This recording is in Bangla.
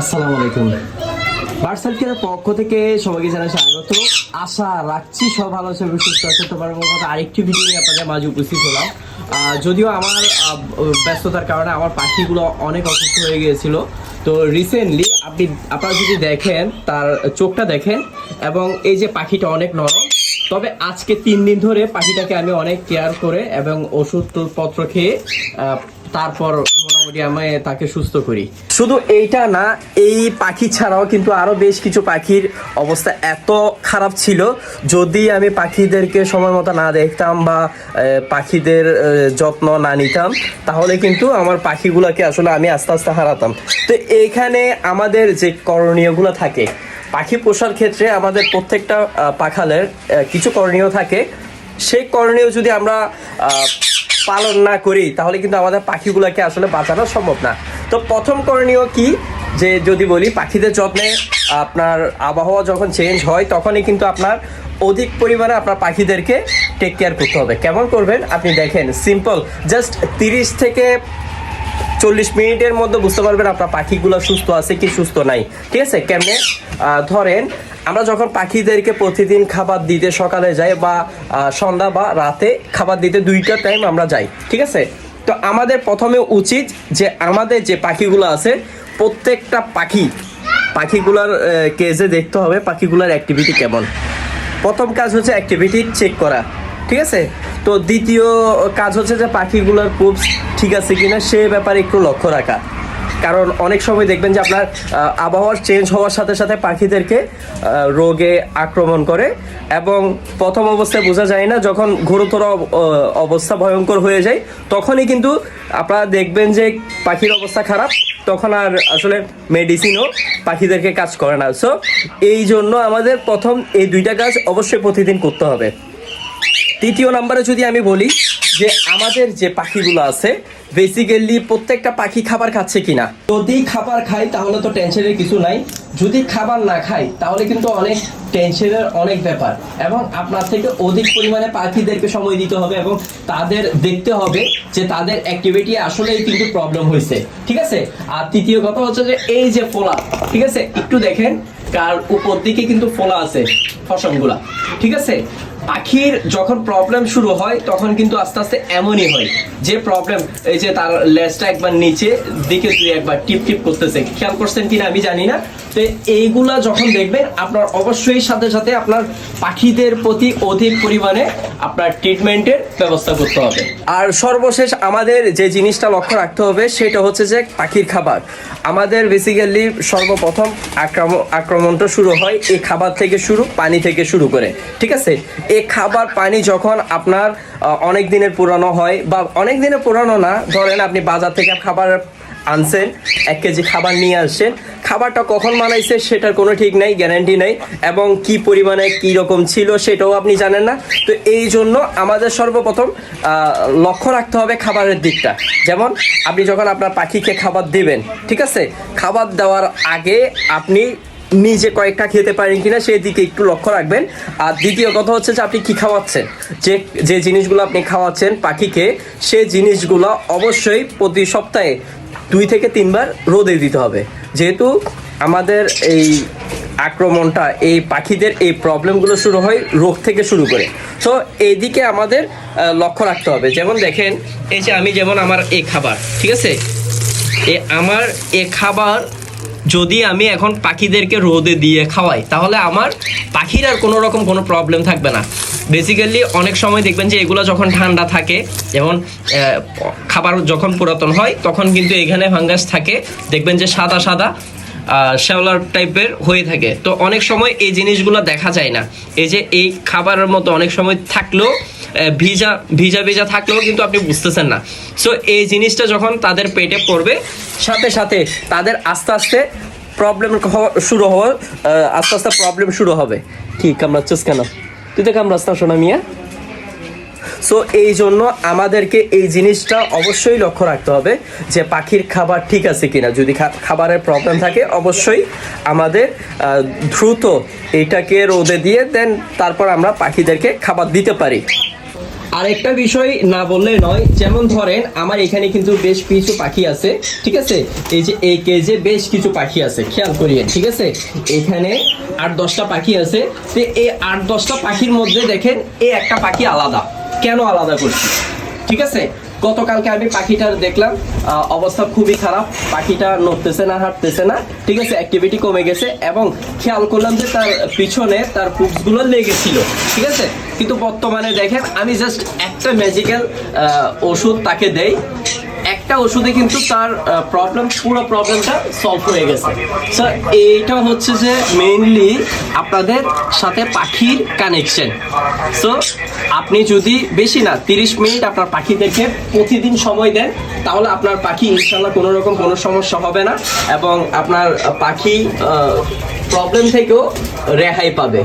আসসালামু আলাইকুম। বার্সালকের পক্ষ থেকে সবাইকে জানাই স্বাগত। আশা রাখছি সব ভালো আছে সুস্থ আছে তোমার মতো আরেকটি ভিডিও নিয়ে আপনাদের মাঝে উপস্থিত হলাম। যদিও আমার ব্যস্ততার কারণে আমার পাখিগুলো অনেক অসুস্থ হয়ে গিয়েছিল। তো রিসেন্টলি আপনি, আপনারা যদি দেখেন, তার চোখটা দেখেন এবং এই যে পাখিটা অনেক নরম, তবে আজকে তিন দিন ধরে পাখিটাকে আমি অনেক কেয়ার করে এবং ওষুধ পত্র খেয়ে তারপর মোটামুটি আমি তাকে সুস্থ করি। শুধু এইটা না, এই পাখি ছাড়াও কিন্তু আরও বেশ কিছু পাখির অবস্থা এত খারাপ ছিল। যদি আমি পাখিদেরকে সময় মতো না দেখতাম বা পাখিদের যত্ন না নিতাম, তাহলে কিন্তু আমার পাখিগুলোকে আসলে আমি আস্তে আস্তে হারাতাম। তো এইখানে আমাদের যে করণীয়গুলো থাকে, পাখি পোষার ক্ষেত্রে আমাদের প্রত্যেকটা পাখালের কিছু করণীয় থাকে। সেই করণীয় যদি আমরা পালন না করি, তাহলে কিন্তু আমাদের পাখিগুলোকে আসলে বাঁচানো সম্ভব না। তো প্রথম করণীয় কি? যে যদি বলি, পাখিদের যত্নে আপনার আবহাওয়া যখন চেঞ্জ হয়, তখনই কিন্তু আপনার অধিক পরিমাণে আপনার পাখিদেরকে টেক কেয়ার করতে হবে। কেমন করবেন? আপনি দেখেন সিম্পল জাস্ট তিরিশ থেকে চল্লিশ মিনিটের মধ্যে বুঝতে পারবেন আপনার পাখিগুলো সুস্থ আছে কি সুস্থ নাই। ঠিক আছে? কেমনে? ধরেন আমরা যখন পাখিদেরকে প্রতিদিন খাবার দিতে সকালে যাই বা সন্ধ্যা বা রাতে খাবার দিতে দুইটা টাইম আমরা যাই, ঠিক আছে? তো আমাদের প্রথমে উচিত যে আমাদের যে পাখিগুলো আছে, প্রত্যেকটা পাখি, পাখিগুলার কেজে দেখতে হবে, পাখিগুলার অ্যাক্টিভিটি কেমন? প্রথম কাজ হচ্ছে অ্যাক্টিভিটি চেক করা, ঠিক আছে? তো দ্বিতীয় কাজ হচ্ছে যে পাখিগুলোর পুপস ঠিক আছে কিনা, সে ব্যাপারে একটু লক্ষ্য রাখা। কারণ অনেক সময় দেখবেন যে আপনার আবহাওয়ার চেঞ্জ হওয়ার সাথে সাথে পাখিদেরকে রোগে আক্রমণ করে এবং প্রথম অবস্থায় বোঝা যায় না যখন অ- অবস্থা ভয়ঙ্কর হয়ে যায়, তখনই কিন্তু আপনারা দেখবেন যে পাখির অবস্থা খারাপ, তখন আর আসলে মেডিসিনও পাখিদেরকে কাজ করে না। সো এই জন্য আমাদের প্রথম এই দুইটা কাজ অবশ্যই প্রতিদিন করতে হবে। তৃতীয় নাম্বারে যদি আমি বলি যে আমাদের যে পাখিগুলো আছে বেসিক্যালি প্রত্যেকটা পাখি খাবার খাচ্ছে কিনা। যদি খাবার খাই, তাহলে তো টেনশনের কিছু নাই। যদি খাবার না খাই, তাহলে কিন্তু অনেক টেনশনের অনেক ব্যাপার। এবং আপনার থেকে অধিক পরিমাণে পাখিদেরকে সময় দিতে হবে এবং তাদের দেখতে হবে যে তাদের অ্যাক্টিভিটি আসলেই কিন্তু প্রবলেম হয়েছে। ঠিক আছে? আর তৃতীয় কথা হচ্ছে যে এই যে ফোলা, ঠিক আছে? একটু দেখেন, কার উপর দিকে কিন্তু ফোলা আছে, ফসলগুলা। ঠিক আছে? পাখির যখন প্রবলেম শুরু হয়, তখন কিন্তু আস্তে আস্তে এমনই হয়। যে প্রবলেম এই যে তার লেজটা একবার নিচে, দিকে দুই একবার টিপ টিপ করতেছে। খেয়াল করছেন কিনা আমি জানি না। তো এইগুলা যখন দেখবেন, আপনার অবশ্যই সাথে সাথে আপনার পাখিদের প্রতি অধিক পরিমাণে আপনার ট্রিটমেন্টের ব্যবস্থা করতে হবে। আর সর্বশেষ আমাদের যে জিনিসটা লক্ষ্য রাখতে হবে, সেটা হচ্ছে যে পাখির খাবার। আমাদের বেসিক্যালি সর্বপ্রথম আক্রমণ আক্রমণটা শুরু হয় এই খাবার থেকে শুরু, পানি থেকে শুরু করে। ঠিক আছে? এই খাবার পানি যখন আপনার অনেক দিনের পুরানো হয় বা অনেক দিনের পুরানো না, ধরেন আপনি বাজার থেকে খাবার আনছেন, এক কেজি খাবার নিয়ে আসছেন, খাবারটা কখন বানাইছে সেটার কোনো ঠিক নাই, গ্যারান্টি নাই, এবং কি পরিমাণে কি রকম ছিল সেটাও আপনি জানেন না। তো এই জন্য আমাদের সর্বপ্রথম লক্ষ্য রাখতে হবে খাবারের দিকটা। যেমন আপনি যখন আপনার পাখিকে খাবার দিবেন, ঠিক আছে? খাবার দেওয়ার আগে আপনি নিজে কয়েকটা খেতে পারেন কিনা সেই দিকে একটু লক্ষ্য রাখবেন। আর দ্বিতীয় কথা হচ্ছে যে আপনি কি খাওয়াচ্ছেন? যে যে জিনিসগুলো আপনি খাওয়াচ্ছেন পাখিকে, সে জিনিসগুলো অবশ্যই প্রতি সপ্তাহে দুই থেকে তিনবার রোদে দিতে হবে। যেহেতু আমাদের এই আক্রমণটা, এই পাখিদের এই প্রবলেমগুলো শুরু হয় রোগ থেকে শুরু করে। তো এইদিকে আমাদের লক্ষ্য রাখতে হবে। যেমন দেখেন, এই যে আমি যেমন আমার এই খাবার, ঠিক আছে? এ আমার এ খাবার যদি আমি এখন পাখিদেরকে রোদে দিয়ে খাওয়াই, তাহলে আমার পাখির আর কোনো রকম কোনো প্রবলেম থাকবে না। বেসিক্যালি অনেক সময় দেখবেন যে এগুলো যখন ঠান্ডা থাকে, যেমন খাবার যখন পুরাতন হয়, তখন কিন্তু এখানে ফাঙ্গাস থাকে। দেখবেন যে সাদা সাদা শ্যাওলার টাইপের হয়ে থাকে। তো অনেক সময় এই জিনিসগুলো দেখা যায় না। এই যে এই খাবারের মতো অনেক সময় থাকলেও ভিজা ভিজা ভিজা থাকলেও কিন্তু আপনি বুঝতেছেন না। সো এই জিনিসটা যখন তাদের পেটে পড়বে সাথে সাথে তাদের আস্তে আস্তে প্রবলেম শুরু হওয়ার আহ, আস্তে আস্তে প্রবলেম শুরু হবে। কি কামড়াচ্ছিস কেন? তুই তো কামড়াস না সোনা মিয়া। সো এই জন্য আমাদেরকে এই জিনিসটা অবশ্যই লক্ষ্য রাখতে হবে যে পাখির খাবার ঠিক আছে কিনা। যদি খাবারের প্রবলেম থাকে, অবশ্যই আমাদের দ্রুত এইটাকে রোদে দিয়ে দেন, তারপর আমরা পাখিদেরকে খাবার দিতে পারি। আরেকটা বিষয় না বললে নয়, যেমন ধরেন আমার এখানে কিন্তু বেশ কিছু পাখি আছে, ঠিক আছে? এই যে এই কেজে বেশ কিছু পাখি আছে, খেয়াল করিয়ে ঠিক আছে? এখানে আট দশটা পাখি আছে। তো এই আট দশটা পাখির মধ্যে দেখেন, এই একটা পাখি আলাদা। কেন আলাদা করছি? ঠিক আছে? গতকালকে আমি পাখিটার দেখলাম অবস্থা খুবই খারাপ। পাখিটা নড়তেছে না, হাঁটতেছে না। ঠিক আছে? অ্যাক্টিভিটি কমে গেছে এবং খেয়াল করলাম যে তার পিছনে তার পুপসগুলো লেগেছিল। ঠিক আছে? কিন্তু বর্তমানে দেখেন, আমি জাস্ট একটা ম্যাজিক্যাল ওষুধ তাকে দেই। একটা ওষুধে কিন্তু তার প্রবলেম পুরো প্রবলেমটা সলভ হয়ে গেছে। স্যার এইটা হচ্ছে যে মেইনলি আপনাদের সাথে পাখির কানেকশন সো আপনি যদি বেশি না, তিরিশ মিনিট আপনার পাখিদেরকে প্রতিদিন সময় দেন, তাহলে আপনার পাখি ইনশাল্লাহ কোনো রকম কোনো সমস্যা হবে না এবং আপনার পাখি প্রবলেম থেকেও রেহাই পাবে।